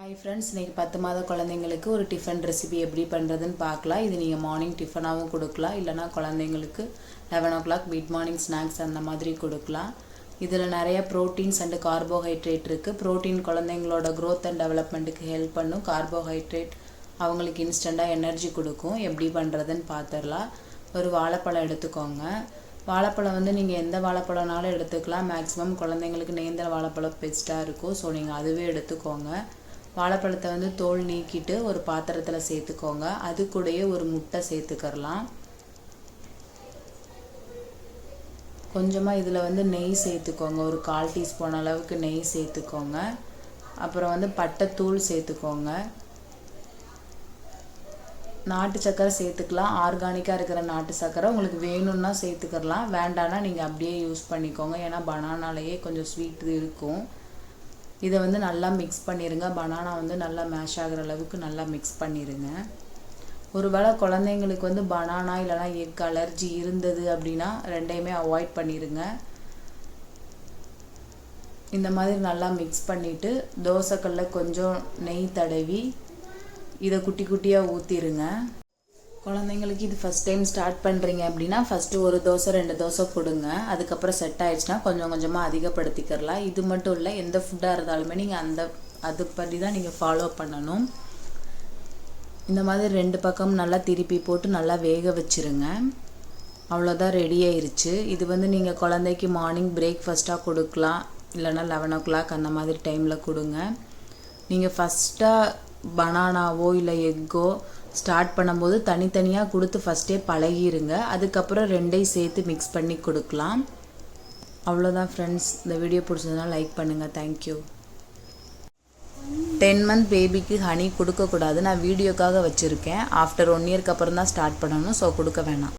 Hi friends இன்றைக்கி பத்து மாத குழந்தைங்களுக்கு ஒரு டிஃபன் ரெசிபி எப்படி பண்ணுறதுன்னு பார்க்கலாம். இது நீங்கள் மார்னிங் டிஃபனாகவும் கொடுக்கலாம். இல்லைனா குழந்தைங்களுக்கு eleven o'clock mid morning snacks அந்த மாதிரி கொடுக்கலாம். இதில் நிறைய ப்ரோட்டீன்ஸ் அண்டு கார்போஹைட்ரேட் இருக்குது ப்ரோட்டீன் குழந்தைங்களோட க்ரோத் அண்ட் டெவலப்மெண்ட்டுக்கு ஹெல்ப் பண்ணும். கார்போஹைட்ரேட் அவங்களுக்கு இன்ஸ்டண்ட்டாக எனர்ஜி கொடுக்கும். எப்படி பண்ணுறதுன்னு பார்த்துடலாம். ஒரு வாழைப்பழம் எடுத்துக்கோங்க. வாழைப்பழம் வந்து நீங்கள் எந்த வாழைப்பழம்னாலும் எடுத்துக்கலாம். மேக்ஸிமம் குழந்தைங்களுக்கு நேந்திர வாழைப்பழம் பெஸ்ட்டாக இருக்கும். ஸோ நீங்கள் அதுவே எடுத்துக்கோங்க. வாழைப்பழத்தை வந்து தோல் நீக்கிட்டு ஒரு பாத்திரத்தில் சேர்த்துக்கோங்க. அது கூடயே ஒரு முட்டை சேர்த்துக்கரலாம் கொஞ்சமாக இதில் வந்து நெய் சேர்த்துக்கோங்க. ஒரு கால் டீஸ்பூன் அளவுக்கு நெய் சேர்த்துக்கோங்க. அப்புறம் வந்து பட்டைத்தூள் சேர்த்துக்கோங்க. நாட்டு சக்கரை சேர்த்துக்கலாம். ஆர்கானிக்காக இருக்கிற நாட்டு சக்கரை உங்களுக்கு வேணும்னா சேர்த்துக்கலாம் வேண்டான்னா நீங்கள் அப்படியே யூஸ் பண்ணிக்கோங்க. ஏன்னா பனானாலேயே கொஞ்சம் ஸ்வீட் இருக்கும். இதை வந்து நல்லா மிக்ஸ் பண்ணிடுங்க பனானா வந்து நல்லா மேஷ் ஆகிற அளவுக்கு நல்லா மிக்ஸ் பண்ணிடுங்க ஒருவேளை குழந்தைங்களுக்கு வந்து பனானா இல்லைனா எக் அலர்ஜி இருந்தது அப்படின்னா ரெண்டையுமே அவாய்ட் பண்ணிடுங்க இந்த மாதிரி நல்லா மிக்ஸ் பண்ணிவிட்டு தோசைக்கல்ல கொஞ்சம் நெய் தடவி இதை குட்டி குட்டியாக ஊற்றிடுங்க குழந்தைங்களுக்கு இது ஃபஸ்ட் டைம் ஸ்டார்ட் பண்ணுறீங்க அப்படின்னா ஃபஸ்ட்டு ஒரு தோசை ரெண்டு தோசை கொடுங்க. அதுக்கப்புறம் செட் ஆயிடுச்சுன்னா கொஞ்சம் கொஞ்சமாக அதிகப்படுத்திக்கிறலாம். இது மட்டும் இல்லை எந்த ஃபுட்டாக இருந்தாலுமே நீங்கள் அந்த அதுபடி தான் நீங்கள் ஃபாலோ பண்ணணும். இந்த மாதிரி ரெண்டு பக்கம் நல்லா திருப்பி போட்டு நல்லா வேக வச்சிருங்க. அவ்வளோதான் ரெடி ஆயிருச்சு. இது வந்து நீங்கள் குழந்தைக்கு மார்னிங் பிரேக்ஃபாஸ்ட்டாக கொடுக்கலாம். இல்லைன்னா லெவன் ஓ கிளாக் அந்த மாதிரி டைமில் கொடுங்க. நீங்கள் ஃபஸ்ட்டாக பனானாவோ இல்லை எக்கோ ஸ்டார்ட் பண்ணும்போது தனித்தனியாக கொடுத்து ஃபஸ்ட்டே பழகிருங்க. அதுக்கப்புறம் ரெண்டையும் சேர்த்து மிக்ஸ் பண்ணி கொடுக்கலாம். அவ்வளோதான் ஃப்ரெண்ட்ஸ் இந்த வீடியோ பிடிச்சதுனா லைக் பண்ணுங்கள் தேங்க்யூ டென் மந்த் பேபிக்கு ஹனி கொடுக்கக்கூடாது. நான் வீடியோக்காக வச்சுருக்கேன். ஆஃப்டர் ஒன் இயர்க்கு அப்புறம் தான் ஸ்டார்ட் பண்ணணும். ஸோ கொடுக்க வேணாம்.